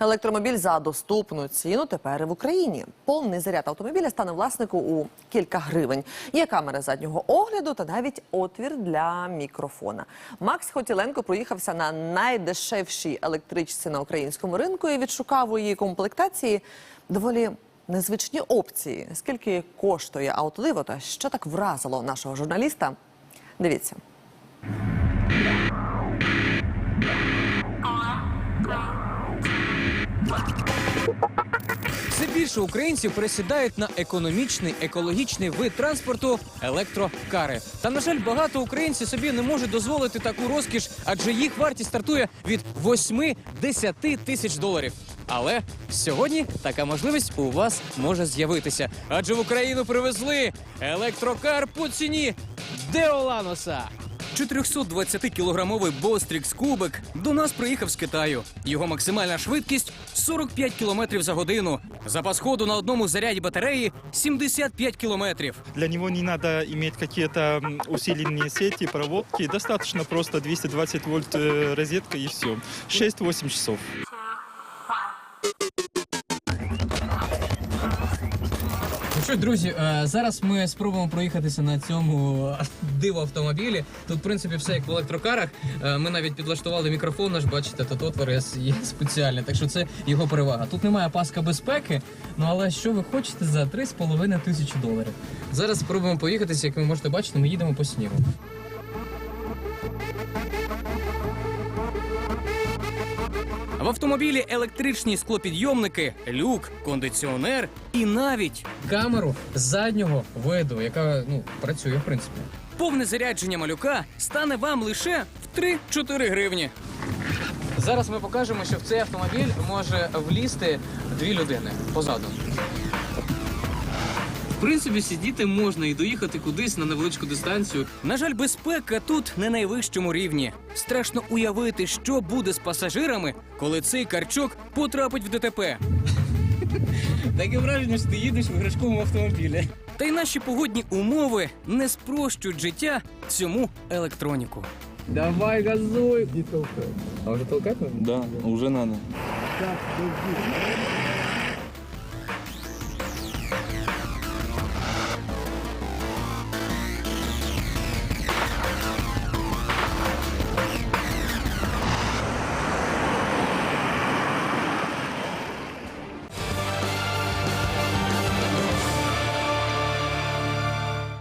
Електромобіль за доступну ціну тепер в Україні. Повний заряд автомобіля стане власнику у кілька гривень. Є камери заднього огляду та навіть отвір для мікрофона. Макс Хотіленко проїхався на найдешевшій електричці на українському ринку і відшукав у її комплектації доволі незвичні опції. Скільки коштує автодиво та що так вразило нашого журналіста? Дивіться. Все більше українців пересідають на економічний екологічний вид транспорту електрокари. Та на жаль, багато українців собі не можуть дозволити таку розкіш, адже їх вартість стартує від 8-10 тисяч доларів. Але сьогодні така можливість у вас може з'явитися, адже в Україну привезли електрокар по ціні Деоланоса. 420-кілограмовий Бострікс Кубик до нас приїхав з Китаю. Його максимальна швидкість 45 км за годину. Запас ходу на одному заряді батареї 75 кілометрів. Для нього не треба мати якісь усилені сети, проводки. Достаточно просто 220 вольт э, розетка і все. 6-8 часов. Що, друзі, е, зараз ми спробуємо проїхатися на цьому диво автомобілі. Тут, в принципі, все як в електрокарах. Е, Ми навіть підлаштували мікрофон, наш бачите, тут отвор є спеціальний, так що це його перевага. Тут немає паска безпеки, ну але що ви хочете за 3,5 тисячі доларів? Зараз спробуємо поїхатися, як ви можете бачити, ми їдемо по снігу. В автомобілі електричні склопідйомники, люк, кондиціонер і навіть камеру заднього виду, яка ну працює в принципі. Повне зарядження малюка стане вам лише в 3-4 гривні. Зараз ми покажемо, що в цей автомобіль може влізти дві людини позаду. В принципі, сидіти можна і доїхати кудись на невеличку дистанцію. На жаль, безпека тут на найвищому рівні. Страшно уявити, що буде з пасажирами, коли цей карчок потрапить в ДТП. Таке враження, що ти їдеш в іграшковому автомобілі. Та й наші погодні умови не спрощують життя цьому електроніку. Давай газуй! А вже толкати? Да, уже надо.